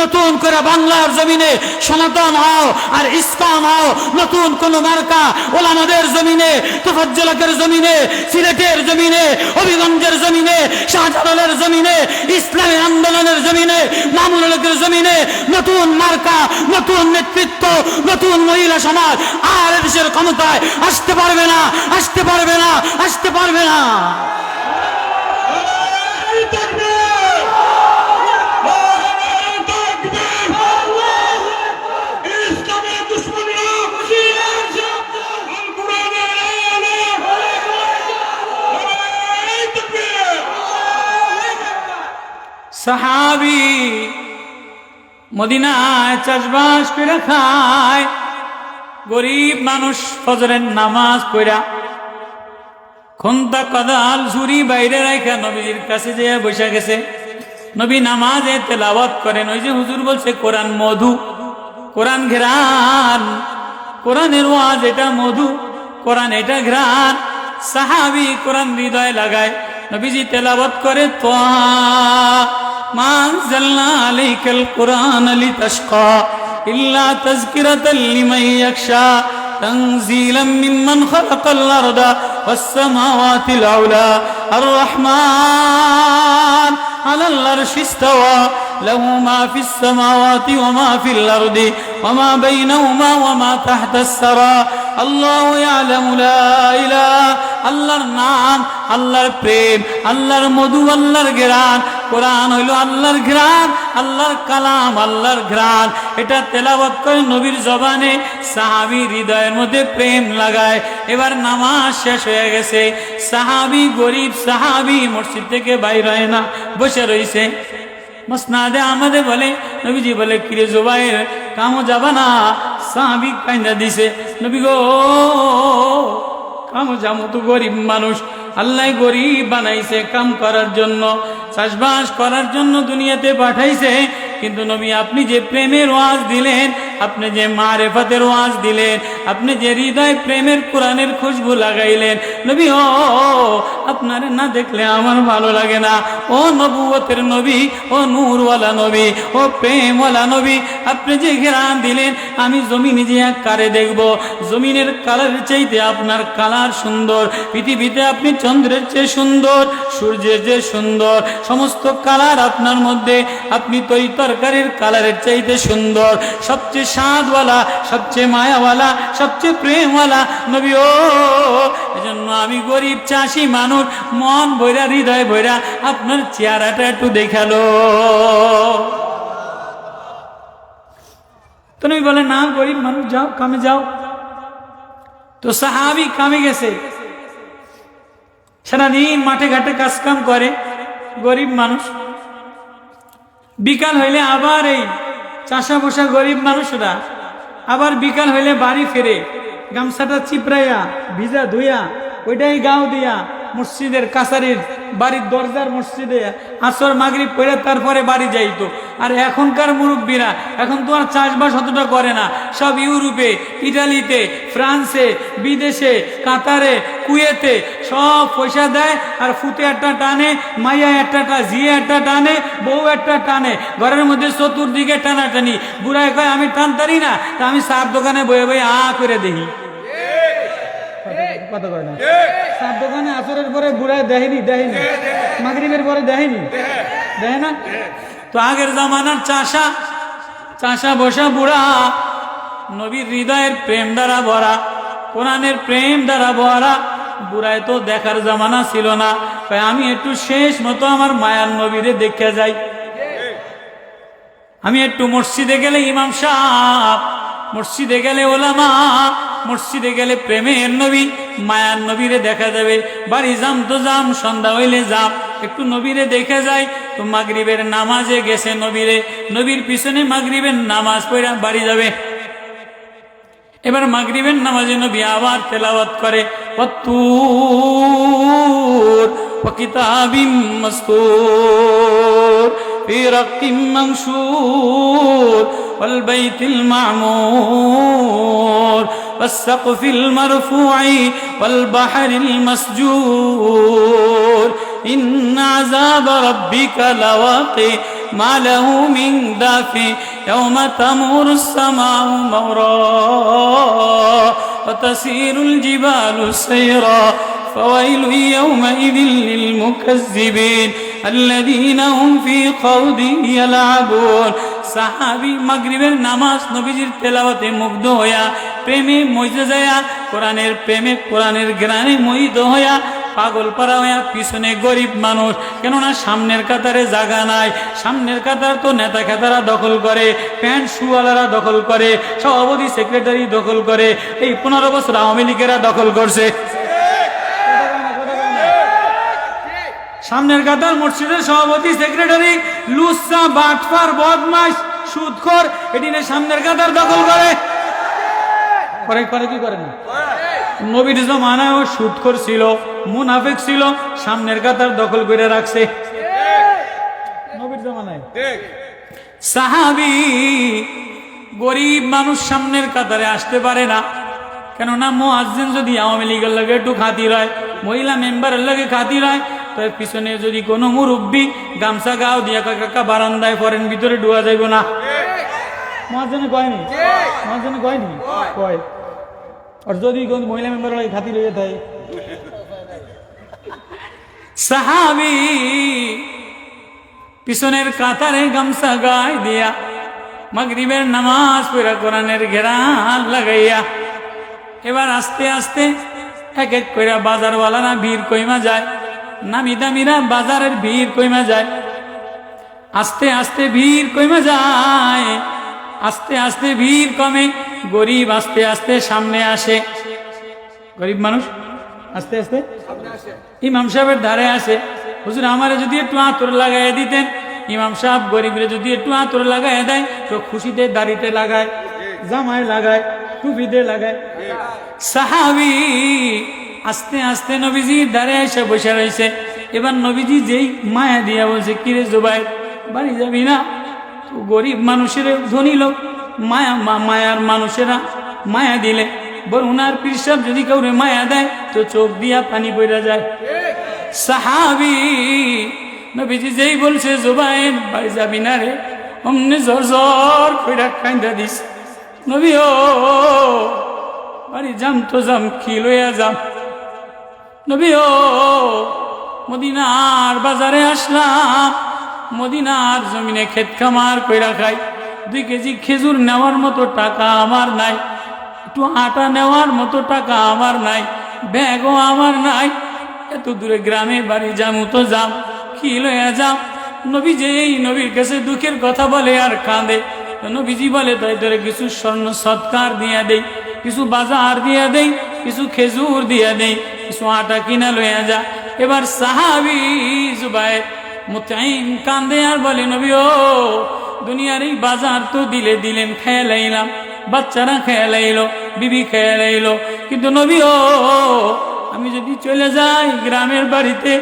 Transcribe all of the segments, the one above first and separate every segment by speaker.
Speaker 1: নতুন করে বাংলার জমিনে সনাতন হও আর ইস্কন হও। নতুন কোন মার্কা ওলামাদের জমিনে, তোফাজ্জলকের জমিনে, সিলেটের জমিনে, হবিগঞ্জের জমিনে, শাহজালালের জমিনে, ইসলামী আন্দোলনের জমিনে মামুলকের জমিনে নতুন মার্কা, নতুন নেতৃত্ব, নতুন মহিলা সমাজ আর দেশের ক্ষমতায় আসতে পারবে না, আসতে পারবে না, আসতে পারবে না। সাহাবি মদিনায় চাষবাস করে খায়। গরিব মানুষ ফজরের নামাজ পড়া। খন্তা কদাল ঝুরি বাইরে রাখা নবীর কাছে যে বসে গেছে। নবী নামাজে তেলাওয়াত করেন। ওই যে হুজুর বলছে, কোরআন মধু, কোরআন ঘেরান কোরআনের ওয়াজ এটা মধু, কোরআন এটা ঘ্রাণ। সাহাবি কোরআন হৃদয় লাগায়। নবীজি তেলাওয়াত করে তো ما أنزلنا عليك القرآن لتشقى إلا تذكرة لمن يخشى تنزيلا ممن خلق الأرض والسماوات العلى. الرحمن على الأرش استوى له ما في السماوات وما في الأرض وما بينهما وما تحت السرى আল্লাহ আল্লাহর নাম, আল্লাহর প্রেম, আল্লাহর মধু, আল্লাহর গেরান কোরআন হইল আল্লাহর ঘ্রাণ, আল্লাহর কালাম, আল্লাহর ঘ্রাণ। এটা তেলাবত করে নবীর জবানে সাহাবি হৃদয়ের মধ্যে প্রেম লাগায়। এবার নামাজ শেষ হয়ে গেছে। সাহাবি গরিব, সাহাবি মসজিদ থেকে বাইর হয় না, বসে রয়েছে মসনাদে আমাদের বলে, নবীজি বলে, কিরে জোবাইর, কামো যাবা না? সাহাবি কাইন্দা দিছে, নবী গো, কাম যামো তো গরিব মানুষ। আল্লাহ গরিব বানাইছে কাম করার জন্য, চাষবাস করার জন্য দুনিয়াতে পাঠাইছে। কিন্তু নবী, আপনি যে প্রেমের ওয়াজ দিলেন, আপনি যে মারেফাতের ওয়াজ দিলেন, আপনি যে হৃদয় প্রেমের কোরআনের খুশবু লাগাইলেন, নবী ও, আপনারে না দেখলে আমার ভালো লাগে না। ও নবুয়তের নবী, ও নূরওয়ালা নবী, ও প্রেমওয়ালা নবী আপনি যে ঘেরান দিলেন, আমি জমিনে যে এক কারে দেখব, জমিনের কালারের চাইতে আপনার কালার সুন্দর, পৃথিবীতে আপনি চন্দ্রের চেয়ে সুন্দর, সূর্যের চেয়ে সুন্দর, সমস্ত কালার আপনার মধ্যে, আপনি তৈ তরকারির কালারের চাইতে সুন্দর, সবচেয়ে স্বাদওয়ালা, সবচেয়ে মায়াওয়ালা, সবচেয়ে প্রেমওয়ালা নবী ও। এজন্য আমি গরিব, চাষি মানুষ, মন বইরা হৃদয় বইরা আপনার চেহারাটা একটু দেখাল। তো নবী বলে, না, গরিব মানুষ, যাও, কামে যাও। তো সাহাবি কামে গেছে। সারাদিন মাঠে ঘাটে কাজ কাম করে, গরিব মানুষ। বিকাল হইলে আবার এই চাষা বসা গরিব মানুষরা। আবার বিকাল হইলে বাড়ি ফেরে, গামছাটা চিপড়াইয়া, ভিজা ধুইয়া, ওইটাই গাও দিয়া, মসজিদের, কাছারির বাড়ির দরজার মসজিদে আসর মাগরি পড়ে তারপরে বাড়ি যাইতো। আর এখনকার মুরব্বীরা এখন তো আর চাষবাস অতটা করে না। সব ইউরোপে, ইটালিতে, ফ্রান্সে, বিদেশে, কাতারে, কুয়েতে সব পয়সা দেয় আর ফুতে একটা টানে, মাইয়া একটা টা জিয়ে একটা টানে, বউ একটা টানে। ঘরের মধ্যে চতুর্দিকে টানাটানি। বুড়ায় কয়, আমি টানতারি না, তা আমি সার দোকানে বয়ে বয়ে আ করে দেখি। কথা কয় না সার দোকানে আসরের পরে বুড়ায় দেয়নি দেয়নি। মাগরিবের পরে দেয়নি। দেয় না? তো আগের জামানার চাষা চাষা বসা বুড়া নবীর হৃদয়ের প্রেম দ্বারা ভরা কোরআনের প্রেম দ্বারা ভরা বুড়ায় তো দেখার জামানা ছিল না। তাই আমি একটু শেষ মতো আমার মায়ার নবীরে দেখে যাই। আমি একটু মসজিদে গেলে ইমাম সাহ মসজিদে গেলে ওলামা মসজিদে গেলে প্রেমে এর নবী, মায়ার নবীরে দেখা যাবে। বাড়ি যাম তো যাম, সন্ধ্যা হইলে যাম। একটু নবীরে দেখে যায় তো মাগরীবের নামাজে গেছে নবীরে। নবীর পিছনে মাগরীবের নামাজ পড়া বাড়ি যাবে। এবার মাগরীবের নামাজে নবী আবার তেলাওয়াত করে পত্তুর والبيت المعمور والسقف المرفوع والبحر المسجور إن عذاب ربك لواقع ما له من دافع يوم تمور السماء مورا وتسير الجبال سيرا فويل يومئذ للمكذبين الذين هم في خوض يلعبون সাহাবি মাগরিবের নামাজ নবীজির তেলাওয়াতে মুগ্ধ হইয়া প্রেমে মইজে যায়া কোরআনের প্রেমে কোরআনের জ্ঞানে মোহিত হইয়া পাগল পারা হইয়া পিছনে গরিব মানুষ। কেননা সামনের কাতারে জাগা নাই। সামনের কাতার তো নেতা খেতারা দখল করে, প্যান্ট শুওয়ালারা দখল করে, সভাপতি, সেক্রেটারি দখল করে, এই পনেরো বছর আওয়ামী লীগেরা দখল করছে। সামনের কাতার মসজিদের সভাপতি সেক্রেটারি লুসা বাটফার বদমাস সুদখোর এটিনে সামনের কাতার দখল করে। করে করে কি করে না নবীর জমানায় ও সুদখোর ছিল মুনাফেক ছিল সামনের কাতার দখল করে রাখছে। নবীর জমানায়। সাহাবি গরিব মানুষ সামনের কাতারে আসতে পারে না। কেননা মোয়াজ্জেন যদি আওয়ামী লীগের লাগে একটু খাতির হয় মহিলা মেম্বারের লাগে খাতির হয় তো পিছনে যদি কোনো মুরব্বী গামছা গাও দিয়া কাকা বারান্দায় ফরেন ভিতরে ডুয়া যাইব না। কয়নি কয়নি কয় আর যদি কোন মহিলা মেম্বারের লাগে খাতির থাকে সাহাবি পিছনের কাতারে গামছা গায়ে দিয়া মাগরিবের নামাজ পড়া কোরআনের ঘেরান লাগাইয়া এবার আস্তে আস্তে এক এক করে বাজারওয়ালারা ভিড় কইমা যায়। নামি দামিরা বাজারের ভিড় কইমা যায়। আস্তে আস্তে ভিড় কইমা যায়। আস্তে আস্তে ভিড় কমে, গরিব আস্তে আস্তে সামনে আসে। গরিব মানুষ, আস্তে আস্তে ইমাম সাহেবের ধারে আসে। হুজুর, আমারে যদি একটু আঁতর লাগাই দিতেন। ইমাম সাহেব গরিবরে যদি একটু আঁতর লাগাই দেয় তো খুশিতে দাড়িতে লাগায়, জামায় লাগায়, টুপিতে লাগায়। সাহাবি আস্তে আস্তে নবীজি দাঁড়ে এসে বসে রয়েছে। এবার নবীজি যেই মায়া দিয়া বলছে, কিরে জুবাই বাড়ি যাবি না? গরিব মানুষের ধনী লোক। মায়া মায়ার মানুষেরা মায়া দিলে। বল, উনার যদি কাউরে মায়া দেয়, তো চোখ দিয়া পানি পড়া যায়। সাহাবি, নবীজি যেই বলছে, জুবাইর, বাড়ি যাবি না রে? অমনে জ্বর জ্বর কইরা কান্দা দিস। নবী ও, বাড়ি যাম তো যাম, কি লইয়া যাম? নবী ও মদিনার বাজারে আসলাম। মদিনার জমিনে ক্ষেত খামার কইরা খাই। দুই কেজি খেজুর নেওয়ার মতো টাকা আমার নাই। একটু আটা নেওয়ার মতো টাকা আমার নাই। ব্যাগও আমার নাই। এত দূরে গ্রামে বাড়ি যামু তো যাম। কি লইয়া যাম? নবী যেই নবীর কাছে দুঃখের কথা বলে আর কাঁদে। নবীজি বলে, তাই তোরে কিছু স্বর্ণ সৎকার দিয়া দেই, কিছু বাজার দিয়া দেই। কিছু খেজুর দিয়া দেই কিছু আটা কিনা লইয়া যা। এবার সাহাবি জুবাইর মুতাইম কান্দে আর বলে, নবী ও, দুনিয়ার এই বাজার তো দিলে দিলেন, খেয়ে লাইলাম। বাচ্চারা খেয়ে লাইলো, বিবি খেয়ে লাইলো। কিন্তু নবী ও, আমি যদি চলে যাই গ্রামের বাড়িতে,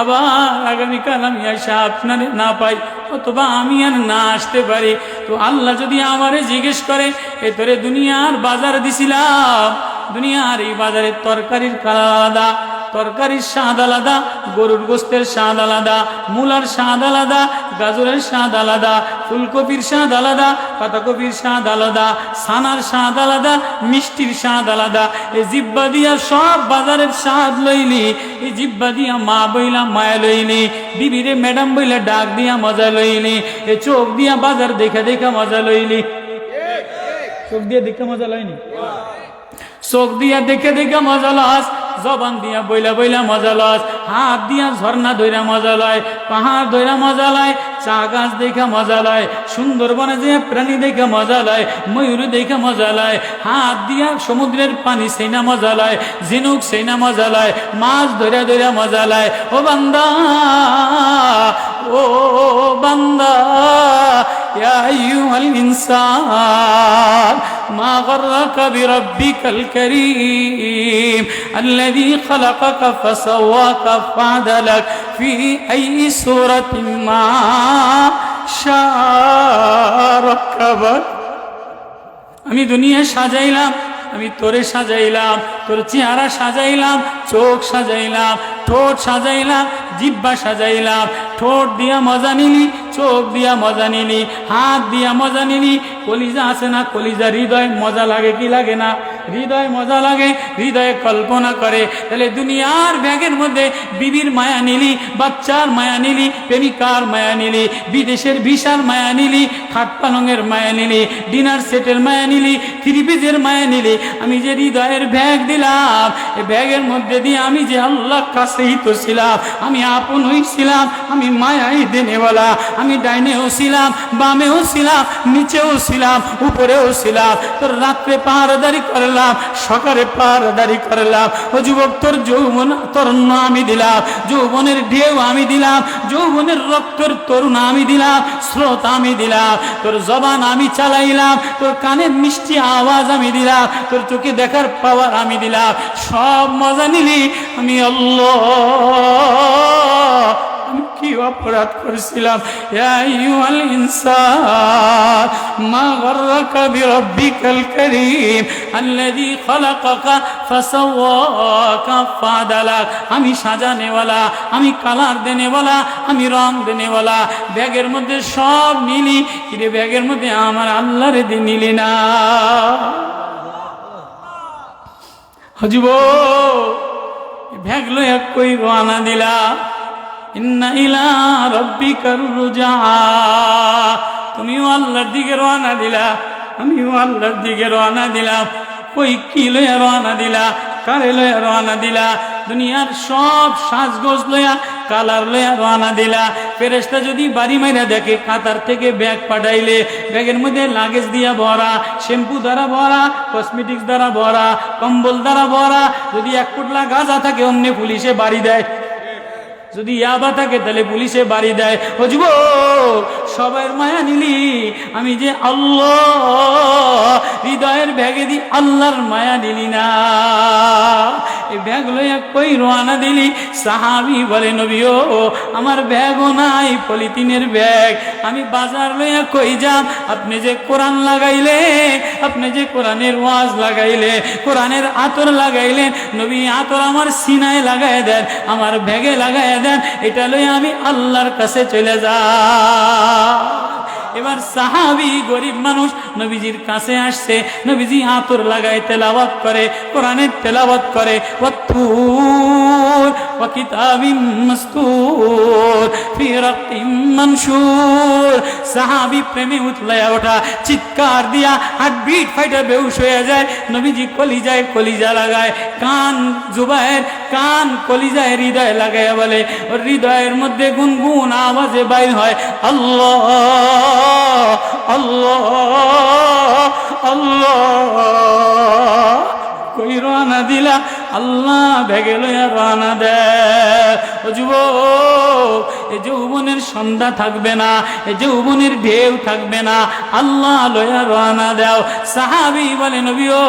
Speaker 1: আবার আগামীকাল আমি আসা আপনারে না পাই, অথবা আমি আর না আসতে পারি। তো আল্লাহ যদি আমারে জিজ্ঞেস করে, এ তোরে দুনিয়ার বাজার দিছিলাম দুনিয়ার এই বাজারের তরকারির কালার আলাদা তরকারির স্বাদ আলাদা গরুর গোস্তের স্বাদ আলাদা মূলার স্বাদ আলাদা গাজরের স্বাদ আলাদা ফুলকপির স্বাদ আলাদা পাতাকপির স্বাদ আলাদা সানার স্বাদ আলাদা মিষ্টির স্বাদ আলাদা। এই জিব্বা দিয়া সব বাজারের স্বাদ লইলি এই জিব্বা দিয়া মা বইলা মায়া লইলি বিবিরে ম্যাডাম বইলা ডাক দিয়া মজা লইলি এ চোখ দিয়া বাজার দেখা দেখা মজা লইলি। চোখ দিয়া দেখা মজা লইনি চোখ দিয়া দেখে দেখে মজা লস, জবান দিয়া বইলা বইলা মজা লস, হাত দিয়া ঝর্ণা ধইরা মজা লয়, পাহাড় ধইরা মজা লয়, চা গাছ দেখা মজা লয়, সুন্দরবনে যে প্রাণী দেখে মজা লয়, ময়ূর দেখে মজা লয়, হাত দিয়া সমুদ্রের পানি সেইনা মজা লয়, ঝিনুক সেইনা মজা লয়, মাছ ধইরা ধইরা মজা লয়, ও বান্দা ও বান্দা। يا أيها الإنسان ما غرك بربك الكريم الذي خلقك فسواك فعدلك في أي سورة ما شاء ركبك আমি দুনিয়া সাজাইলাম আমি তোরে সাজাইলাম তোর চেহারা সাজাইলাম চোখ সাজাইলাম ঠোঁট সাজাইলাম জিব্বা সাজাইলাম ঠোঁট দিয়া মজা নিলি চোখ দিয়া মজা নিলি, হাত দিয়া মজা নিলি, কলিজা আছে না, কলিজা হৃদয়, মজা লাগে কি লাগে না? হৃদয় মজা লাগে, হৃদয়ে কল্পনা করে। তাহলে দুনিয়ার ব্যাগের মধ্যে বিবির মায়া নিলি, বাচ্চার মায়া নিলি, প্রেমিকার মায়া নিলি, বিদেশের ভিসার মায়া নিলি, খাট পালঙের মায়া নিলি, ডিনার সেটের মায়া নিলি, থ্রি পিসের মায়া নিলি। আমি যে হৃদয়ের ব্যাগ দিলাম এই ব্যাগের মধ্যে দিয়ে আমি যে আল্লাহ কাছেই তো ছিলাম, আমি আপন হইছিলাম আমি মায়াই দেনেওয়ালা, আমি ডাইনেও ছিলাম, বামেও ছিলাম, নিচেও ছিলাম, উপরেও ছিলাম। তোর রাত্রে পাহারাদারি করলাম সকালে পাহারাদারি করলাম, ও যুবক তোর যৌবন তরুণ আমি দিলাম, যৌবনের ঢেউ আমি দিলাম, যৌবনের রক্তের তরুণ আমি দিলাম, স্রোত আমি দিলাম, তোর জবান আমি চালাইলাম, তোর কানের মিষ্টি আওয়াজ আমি দিলাম, তোর চোখে দেখার পাওয়ার আমি দিলাম, সব মজা নিলি, আমি আল্লাহ। অপরাধ করেছিলাম। মা খালাকাকা ফাসাওয়াকা ফাদালাক আমি আমি কালার দেনেওয়ালা, আমি রং দেনেওয়ালা। ব্যাগের মধ্যে সব নিলি কিরে ব্যাগের মধ্যে আমার আল্লাহরে দিয়ে নিলি না। হজুব ভ্যাগ লইয়া কই রওনা দিলা তুমিও আল্লাহর দিকে রওনা দিলা, আমিও আল্লাহর দিকে রওনা দিলাম কই কি লইয়া রওনা দিলা, কারে লইয়া রওনা দিলা? দুনিয়ার সব সাজগোজ লইয়া কালার লইয়া রওনা দিলা। ফেরেস্তা যদি বাড়ি মাইরা দেখে, কাতার থেকে ব্যাগ পাঠাইলে, ব্যাগের মধ্যে লাগেজ দিয়া ভরা, শ্যাম্পু দ্বারা ভরা, কসমেটিক্স দ্বারা ভরা, কম্বল দ্বারা ভরা, যদি এক ফুটলা গাঁজা থাকে, অমনি পুলিশে বাড়ি দেয়। যদি ইয়াবা থাকে, তাহলে পুলিশে বাড়ি দেয়। ও সবার মায়া নিলি। আমি যে আল্লাহ, হৃদয়ের ব্যাগে দি আল্লাহর মায়া নিলি না। ব্যাগ লইয়া কই রোয়ানা দিলি? সাহাবি বলে নবী ও আমার ব্যাগও নাই, পলিথিনের ব্যাগ। আমি বাজার লইয়া কই যাম? আপনি যে কোরআন লাগাইলে, আপনি যে কোরআনের ওয়াজ লাগাইলে, কোরআনের আতর লাগাইলেন, নবী আতর আমার সিনায় লাগাই দেন, আমার ব্যাগে লাগাই দেন, এটা লইয়া আমি আল্লাহর কাছে চলে যা। এবার সাহাবি গরিব মানুষ নবীজির কাছে আসছে, নবীজি আতর লাগায় তেলাওয়াত করে, কোরআনের তেলাওয়াত করে ওয়াত্তুর কিতাবিম মাসতুর ফি রাক্তিম মানশুর সাহাবি প্রেমে উতলায়া ওঠা, চিৎকার দিয়া হার্টবিট ফাইটা বেউস হয়ে যায়। নবীজি কলিজায় কলিজা লাগায়, কান জুবায়ের কান কলিজায় হৃদয় লাগায় বলে, হৃদয়ের মধ্যে গুনগুন আওয়াজে বাইর হয়, আল্লাহ আল্লাহ আল্লাহ কই রানা দিলা আল্লাহ ভেগে লইয়া রানা দে ও যুবক এই যৌবনের সন্ধ্যা থাকবে না এই যৌবনের ঢেউ থাকবে না। আল্লাহ লয়া রানা দাও। সাহাবি বলে, নবীও,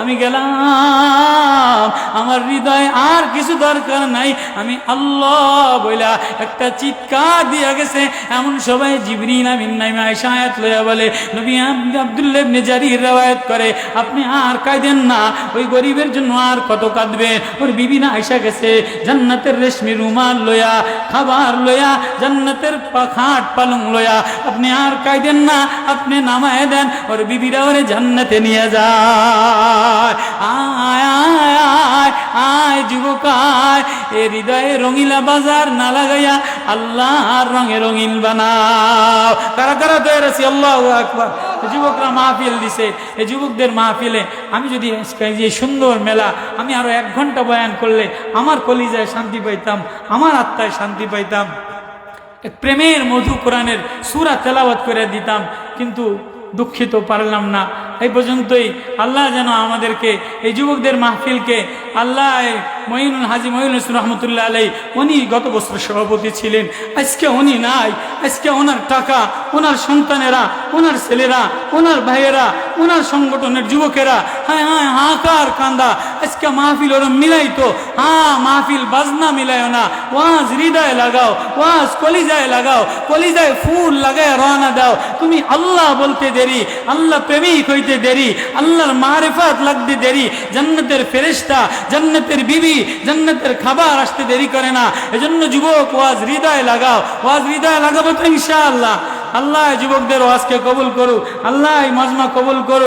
Speaker 1: আমি গেলাম। আমার হৃদয় আর কিছু দরকার নাই। আমি আল্লাহ বইলা একটা চিৎকার দিয়া গেছে। এমন সবাই জিবরিন আমিন নাইমা আয়সা আয়াত লইয়া বলে, নবী আব্দুল্লাহ ইবনে জারির করে, আপনি আর কাঁদেন না। ওই গরিবের জন্য আর কত কাঁদবে? ওর বিবি না আয়সা গেছে, জান্নাতের রেশমি রুমাল লয়া, খাবার লয়া জান্নাতের পাখাট পালং লয়া। আপনি আর কাঁদেন না, আপনি নামায় দেন, ওর বিবিরা ওরে জান্নাতে নিয়ে যায়। আয় আয় আয় আয়, যুবক আয় এ হৃদয়ে রঙিলা বাজার না লাগাইয়া আল্লাহর রঙে রঙিন বানাও। তারা তারা তৈরি আছি আল্লাহ আকবার। যুবকরা মাহফিল দিছে এই যুবকদের মাহফিলে আমি যদি যে সুন্দর মেলা, আমি আরও এক ঘণ্টা বয়ান করলে আমার কলিজায় শান্তি পাইতাম, আমার আত্মায় শান্তি পাইতাম। প্রেমের মধু কোরআনের সুরা তেলাওয়াত করে দিতাম, কিন্তু দুঃখিত পারলাম না। এই পর্যন্তই আল্লাহ যেন আমাদেরকে, এই যুবকদের মাহফিলকে আল্লাহ মঈনুল হাজি মঈনুল রহমতুল্লাহ আলাই উনি গত বছর সভাপতি ছিলেন। আজকে উনি নাই। আজকে ওনার টাকা, ওনার সন্তানেরা, ওনার ছেলেরা, ওনার ভাইয়েরা, ওনার সংগঠনের যুবকেরা হ্যাঁ হ্যাঁ হাঁকার কান্দা। আজকে মাহফিল ওরম মিলাই তো হ্যাঁ মাহফিল বাজনা মিলায় না। ওয়াজ হৃদয় লাগাও, ওয়াজ কলিজায় লাগাও, কলিজায় ফুল লাগায় রওনা দাও। তুমি আল্লাহ বলতে দেরি, আল্লাহ প্রেমিক হইতে দেরি, আল্লাহর মারেফাত লাগতে দেরি। জান্নাতের ফেরেশতা, জান্নাতের বিবি, জান্নাতের খাবার আসতে দেরি করে না। এজন্য যুবক, ওয়াজ হৃদয় লাগাও। ওয়াজ হৃদয় লাগাবো তো ইনশাআল্লাহ। আল্লাহ যুবকদের ওয়াজকে কবুল করুক। আল্লাহ মজমা কবুল করুক।